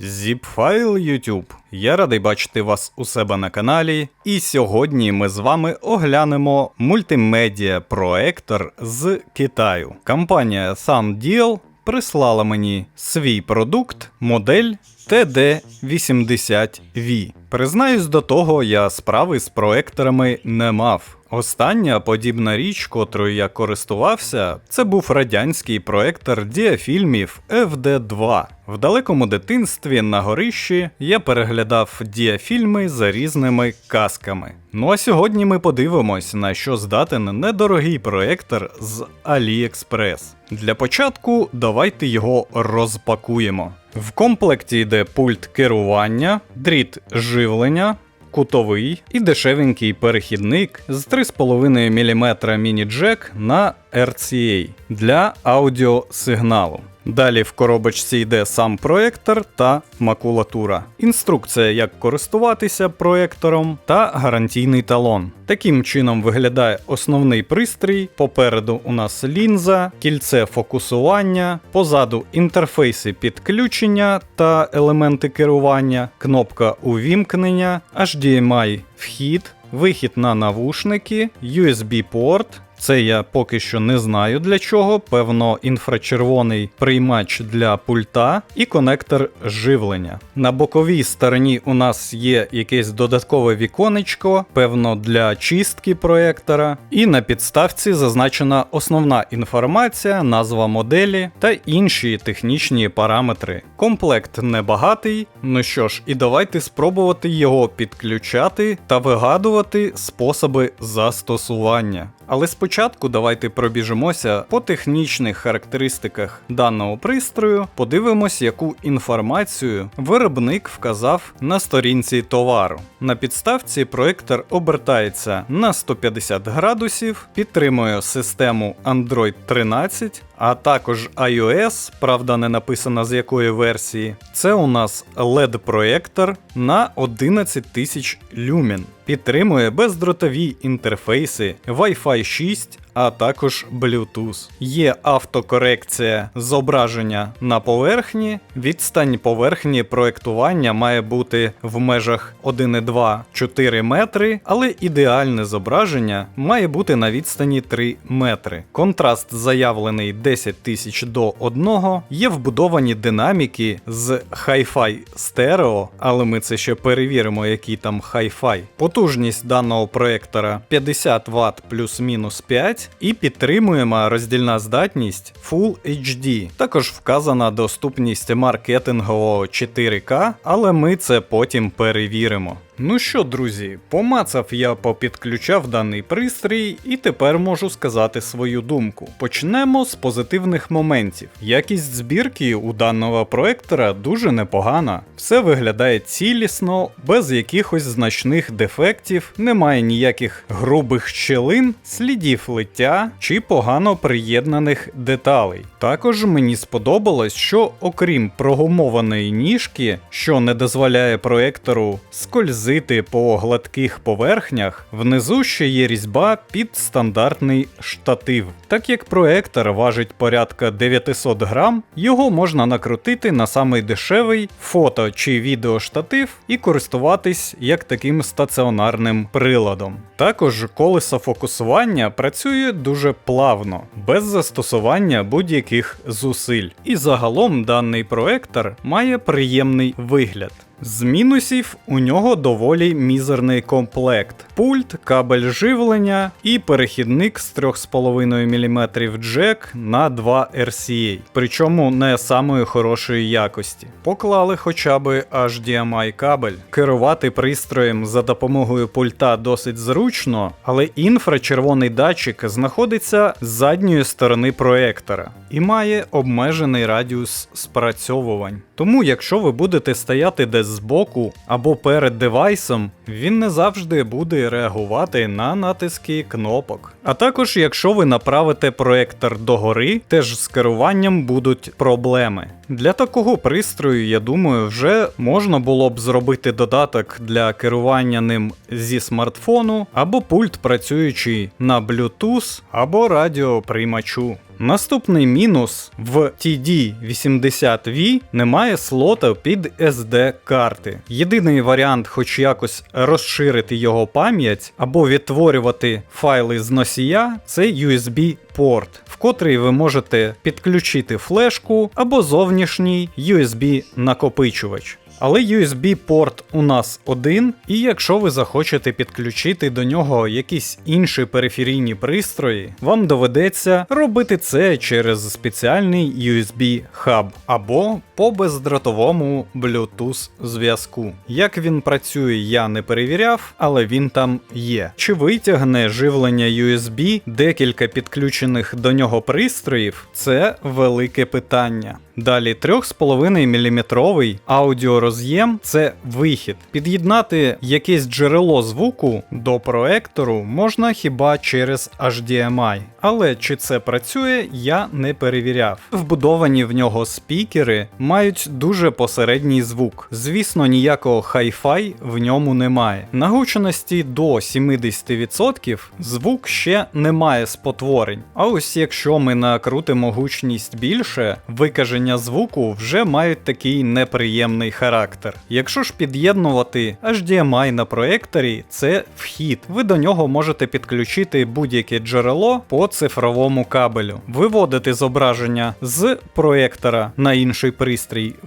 Zipfile YouTube. Я радий бачити вас у себе на каналі. І сьогодні ми з вами оглянемо мультимедіа проектор з Китаю. Компанія SunDeal прислала мені свій продукт, модель TD80V. Признаюсь до того, я справи з проекторами не мав. Остання подібна річ, котрою я користувався, це був радянський проектор діафільмів FD2. В далекому дитинстві на горищі я переглядав діафільми за різними казками. Ну а сьогодні ми подивимось, на що здатен недорогий проектор з AliExpress. Для початку давайте його розпакуємо. В комплекті йде пульт керування, дріт живлення, кутовий і дешевенький перехідник з 3,5 мм міні-джек на RCA для аудіосигналу. Далі в коробочці йде сам проектор та макулатура, інструкція, як користуватися проектором та гарантійний талон. Таким чином виглядає основний пристрій. Попереду у нас лінза, кільце фокусування, позаду інтерфейси підключення та елементи керування, кнопка увімкнення, HDMI вхід, вихід на навушники, USB-порт. Це я поки що не знаю для чого. Певно, інфрачервоний приймач для пульта і конектор живлення. На боковій стороні у нас є якесь додаткове віконечко, певно, для чистки проектора. І на підставці зазначена основна інформація, назва моделі та інші технічні параметри. Комплект небагатий. Ну що ж, і давайте спробувати його підключати та вигадувати способи застосування. Але спочатку давайте пробіжимося по технічних характеристиках даного пристрою, подивимось, яку інформацію виробник вказав на сторінці товару. На підставці проектор обертається на 150 градусів, підтримує систему Android 13, а також iOS, правда, не написано з якої версії. Це у нас LED-проектор на 11 тисяч люмен. Підтримує бездротові інтерфейси Wi-Fi 6, а також Bluetooth. Є автокорекція зображення на поверхні. Відстань поверхні проектування має бути в межах 1,2-4 метри, але ідеальне зображення має бути на відстані 3 метри. Контраст заявлений 10 тисяч до 1, є вбудовані динаміки з Hi-Fi стерео, але ми це ще перевіримо, який там Hi-Fi. Потужність даного проектора 50 Вт плюс-мінус 5 і підтримуємо роздільна здатність Full HD. Також вказана доступність маркетингового 4К, але ми це потім перевіримо. Ну що, друзі, помацав я попідключав даний пристрій, і тепер можу сказати свою думку. Почнемо з позитивних моментів. Якість збірки у даного проектора дуже непогана. Все виглядає цілісно, без якихось значних дефектів, немає ніяких грубих щелин, слідів лиття чи погано приєднаних деталей. Також мені сподобалось, що окрім прогумованої ніжки, що не дозволяє проектору скользити скользити по гладких поверхнях, внизу ще є різьба під стандартний штатив. Так як проектор важить порядка 900 грам, його можна накрутити на самий дешевий фото чи відеоштатив і користуватись як таким стаціонарним приладом. Також колесо фокусування працює дуже плавно, без застосування будь-яких зусиль. І загалом даний проектор має приємний вигляд. З мінусів у нього доволі мізерний комплект: пульт, кабель живлення і перехідник з 3,5 мм джек на 2 RCA, причому не самої хорошої якості. Поклали хоча б HDMI кабель. Керувати пристроєм за допомогою пульта досить зручно, але інфрачервоний датчик знаходиться з задньої сторони проектора і має обмежений радіус спрацьовувань. Тому, якщо ви будете стояти десь збоку або перед девайсом, він не завжди буде реагувати на натиски кнопок. А також, якщо ви направите проектор догори, теж з керуванням будуть проблеми. Для такого пристрою, я думаю, вже можна було б зробити додаток для керування ним зі смартфону, або пульт працюючий на Bluetooth або радіоприймачу. Наступний мінус в TD80V немає слота під SD карти. Єдиний варіант, хоч якось розширити його пам'ять або відтворювати файли з носія, це USB порт, в котрий ви можете підключити флешку або зовнішній USB накопичувач. Але USB-порт у нас один, і якщо ви захочете підключити до нього якісь інші периферійні пристрої, вам доведеться робити це через спеціальний USB-хаб або по бездротовому Bluetooth зв'язку. Як він працює, я не перевіряв, але він там є. Чи витягне живлення USB декілька підключених до нього пристроїв це велике питання. Далі 3,5 мм аудіороз'єм це вихід. Під'єднати якесь джерело звуку до проектору можна хіба через HDMI. Але чи це працює, я не перевіряв. Вбудовані в нього спікери мають дуже посередній звук. Звісно, ніякого хай-фай в ньому немає. На гучності до 70% звук ще не має спотворень. А ось якщо ми накрутимо гучність більше, викаження звуку вже мають такий неприємний характер. Якщо ж під'єднувати HDMI на проекторі, це вхід. Ви до нього можете підключити будь-яке джерело по цифровому кабелю. Виводити зображення з проектора на інший пристрій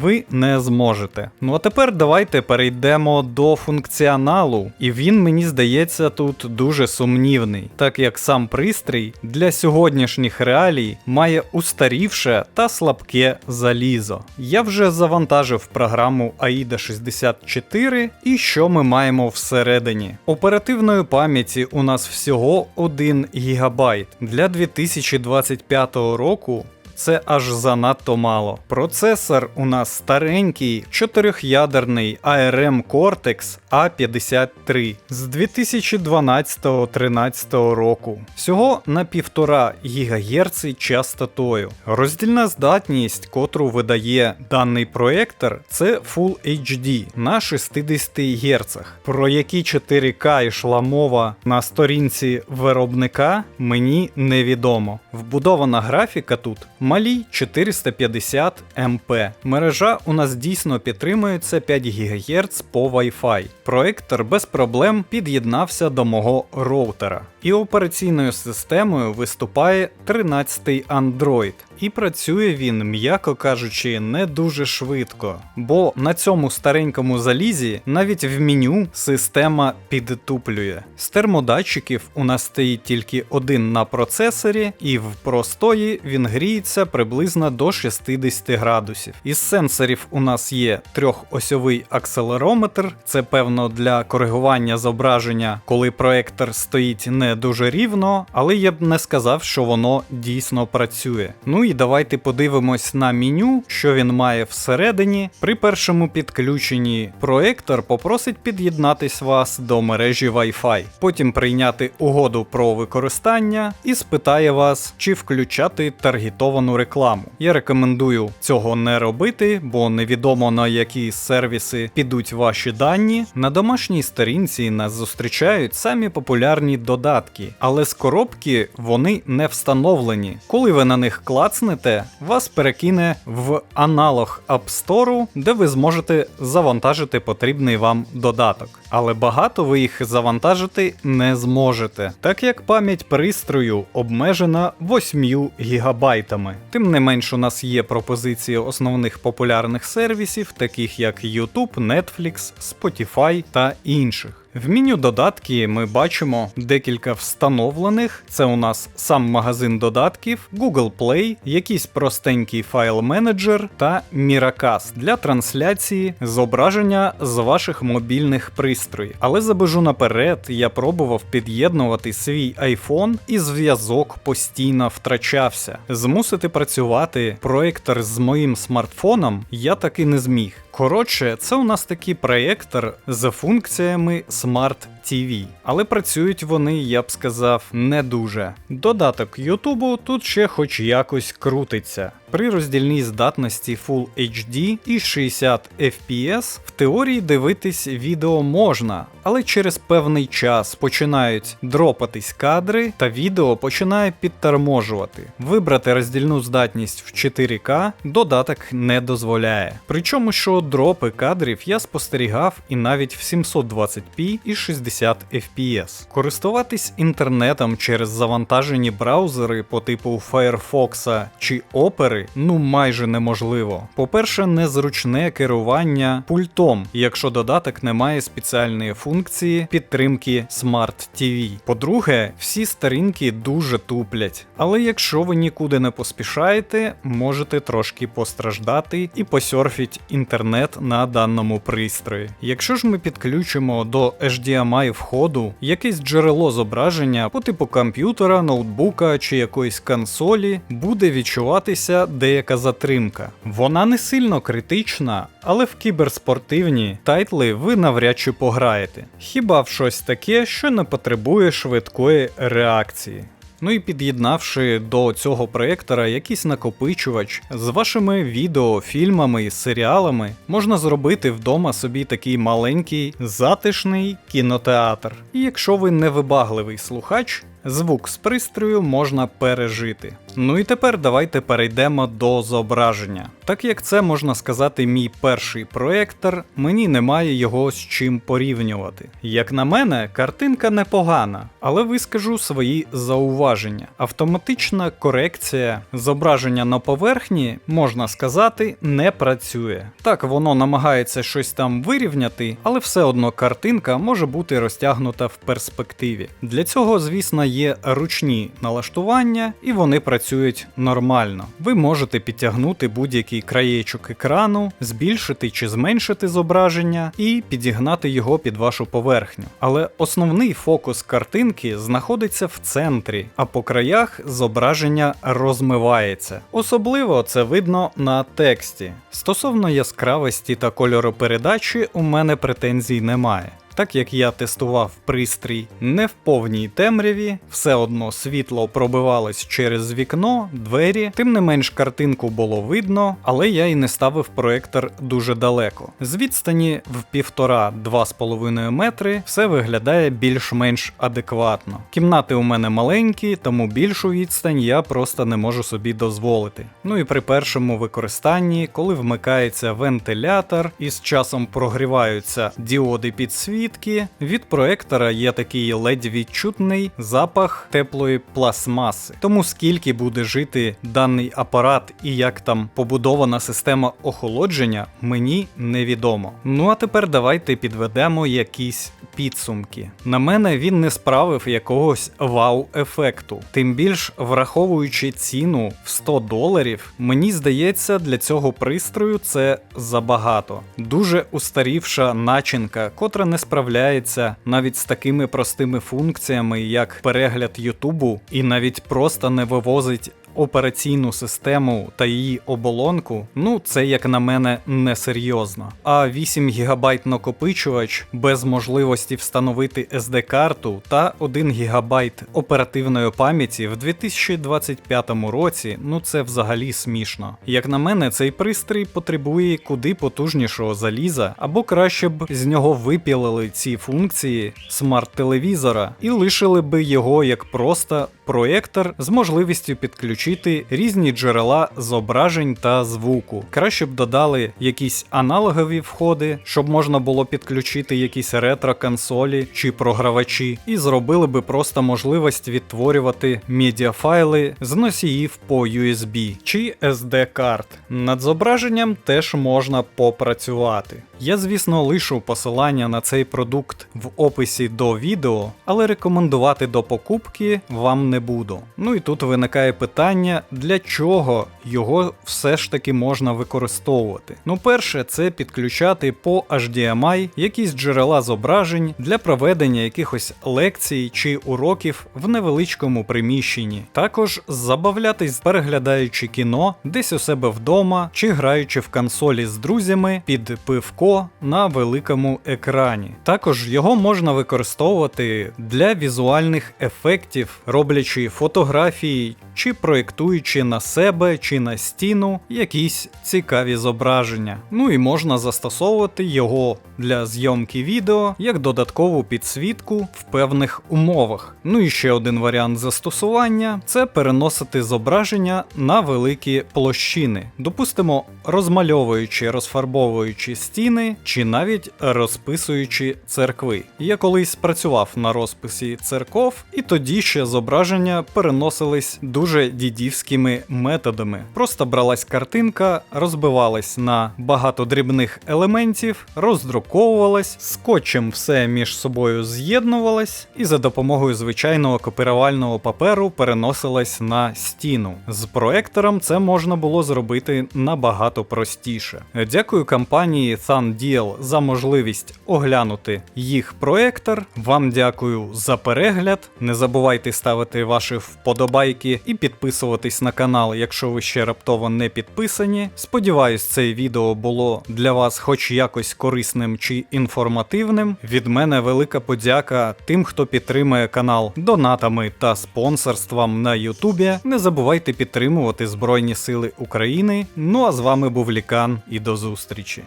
ви не зможете. Ну а тепер давайте перейдемо до функціоналу, і він мені здається тут дуже сумнівний, так як сам пристрій для сьогоднішніх реалій має устарівше та слабке залізо. Я вже завантажив програму AIDA 64 і що ми маємо всередині. Оперативної пам'яті у нас всього 1 ГБ. Для 2025 року це аж занадто мало. Процесор у нас старенький, чотирьохядерний ARM Cortex A53 з 2012-13 року. Всього на 1,5 ГГц частотою. Роздільна здатність, котру видає даний проектор, це Full HD на 60 Гц. Про які 4К йшла мова на сторінці виробника, мені невідомо. Вбудована графіка тут малій 450 МП. Мережа у нас дійсно підтримується 5 ГГц по Wi-Fi. Проектор без проблем під'єднався до мого роутера. І операційною системою виступає 13-й Android. І працює він, м'яко кажучи, не дуже швидко, бо на цьому старенькому залізі навіть в меню система підтуплює. З термодатчиків у нас стоїть тільки один на процесорі, і в простої він гріється приблизно до 60 градусів. Із сенсорів у нас є трьохосьовий акселерометр, це певно для коригування зображення, коли проектор стоїть не дуже рівно, але я б не сказав, що воно дійсно працює. Ну і давайте подивимось на меню, що він має всередині. При першому підключенні проектор попросить під'єднатись вас до мережі Wi-Fi, потім прийняти угоду про використання і спитає вас, чи включати таргетовану рекламу. Я рекомендую цього не робити, бо невідомо на які сервіси підуть ваші дані. На домашній сторінці нас зустрічають самі популярні додатки, але з коробки вони не встановлені. Коли ви на них клацнете, вас перекине в аналог App Store, де ви зможете завантажити потрібний вам додаток. Але багато ви їх завантажити не зможете, так як пам'ять пристрою обмежена 8 гігабайтами. Тим не менш, у нас є пропозиції основних популярних сервісів, таких як YouTube, Netflix, Spotify та інших. В меню додатки ми бачимо декілька встановлених. Це у нас сам магазин додатків, Google Play, якийсь простенький файл-менеджер та Miracast для трансляції зображення з ваших мобільних пристроїв. Але забежу наперед, я пробував під'єднувати свій iPhone і зв'язок постійно втрачався. Змусити працювати проектор з моїм смартфоном я таки не зміг. Коротше, це у нас такий проєктор з функціями Smart TV. Але працюють вони, я б сказав, не дуже. Додаток Ютубу тут ще хоч якось крутиться. При роздільній здатності Full HD і 60 FPS в теорії дивитись відео можна, але через певний час починають дропатись кадри, та відео починає підторможувати. Вибрати роздільну здатність в 4К додаток не дозволяє. Причому, що дропи кадрів я спостерігав і навіть в 720p і 60 FPS. Користуватись інтернетом через завантажені браузери по типу Firefox чи Opera ну майже неможливо. По-перше, незручне керування пультом, якщо додаток не має спеціальної функції підтримки Smart TV. По-друге, всі сторінки дуже туплять. Але якщо ви нікуди не поспішаєте, можете трошки постраждати і посерфіть інтернет на даному пристрої. Якщо ж ми підключимо до HDMI входу якесь джерело зображення по типу комп'ютера, ноутбука чи якоїсь консолі, буде відчуватися деяка затримка. Вона не сильно критична, але в кіберспортивні тайтли ви навряд чи пограєте. Хіба в щось таке, що не потребує швидкої реакції. Ну і під'єднавши до цього проєктора якийсь накопичувач з вашими відео, фільмами і серіалами, можна зробити вдома собі такий маленький затишний кінотеатр. І якщо ви невибагливий слухач, звук з пристрою можна пережити. Ну і тепер давайте перейдемо до зображення. Так як це можна сказати, мій перший проєктор, мені немає його з чим порівнювати. Як на мене, картинка непогана, але вискажу свої зауваження. Автоматична корекція зображення на поверхні, можна сказати, не працює. Так, воно намагається щось там вирівняти, але все одно картинка може бути розтягнута в перспективі. Для цього, звісно, є ручні налаштування, і вони працюють нормально. Ви можете підтягнути будь-який краєчок екрану, збільшити чи зменшити зображення і підігнати його під вашу поверхню. Але основний фокус картинки знаходиться в центрі, а по краях зображення розмивається. Особливо це видно на тексті. Стосовно яскравості та кольоропередачі, у мене претензій немає. Так як я тестував пристрій не в повній темряві, все одно світло пробивалось через вікно, двері, тим не менш картинку було видно, але я і не ставив проектор дуже далеко. З відстані в півтора-два з половиною метри все виглядає більш-менш адекватно. Кімнати у мене маленькі, тому більшу відстань я просто не можу собі дозволити. Ну і при першому використанні, коли вмикається вентилятор і з часом прогріваються діоди під світ підсвітки, від проектора є такий ледь відчутний запах теплої пластмаси. Тому скільки буде жити даний апарат і як там побудована система охолодження, мені невідомо. Ну а тепер давайте підведемо якісь підсумки. На мене він не справив якогось вау-ефекту. Тим більш враховуючи ціну в 100 доларів, мені здається, для цього пристрою це забагато. Дуже устарівша начинка, котра не справляється справляється навіть з такими простими функціями, як перегляд Ютубу, і навіть просто не вивозить операційну систему та її оболонку, ну це, як на мене, несерйозно. А 8 ГБ накопичувач без можливості встановити SD-карту та 1 ГБ оперативної пам'яті в 2025 році, ну це взагалі смішно. Як на мене, цей пристрій потребує куди потужнішого заліза, або краще б з нього випілили ці функції смарт-телевізора і лишили би його як просто проєктор з можливістю підключити різні джерела зображень та звуку. Краще б додали якісь аналогові входи, щоб можна було підключити якісь ретро-консолі чи програвачі, і зробили би просто можливість відтворювати медіафайли з носіїв по USB чи SD карт. Над зображенням теж можна попрацювати. Я, звісно, лишу посилання на цей продукт в описі до відео, але рекомендувати до покупки вам не буду. Ну і тут виникає питання, для чого його все ж таки можна використовувати. Ну, перше, це підключати по HDMI якісь джерела зображень для проведення якихось лекцій чи уроків в невеличкому приміщенні. Також забавлятись, переглядаючи кіно десь у себе вдома чи граючи в консолі з друзями під пивко його на великому екрані. Також його можна використовувати для візуальних ефектів, роблячи фотографії чи проєктуючи на себе чи на стіну якісь цікаві зображення. Ну і можна застосовувати його для зйомки відео як додаткову підсвітку в певних умовах. Ну і ще один варіант застосування це переносити зображення на великі площини. Допустимо, розмальовуючи, розфарбовуючи стіни чи навіть розписуючи церкви. Я колись працював на розписі церков, і тоді ще зображення переносились дуже дідівськими методами. Просто бралась картинка, розбивалась на багато дрібних елементів, роздруковувалась, скотчем все між собою з'єднувалась, і за допомогою звичайного копірувального паперу переносилась на стіну. З проектором це можна було зробити набагато простіше. Дякую компанії ThunDeal за можливість оглянути їх проектор. Вам дякую за перегляд. Не забувайте ставити ваші вподобайки і підписуватись на канал, якщо ви ще раптово не підписані. Сподіваюсь, це відео було для вас хоч якось корисним чи інформативним. Від мене велика подяка тим, хто підтримує канал донатами та спонсорством на Ютубі. Не забувайте підтримувати Збройні Сили України. Ну а з вами був Лікан і до зустрічі.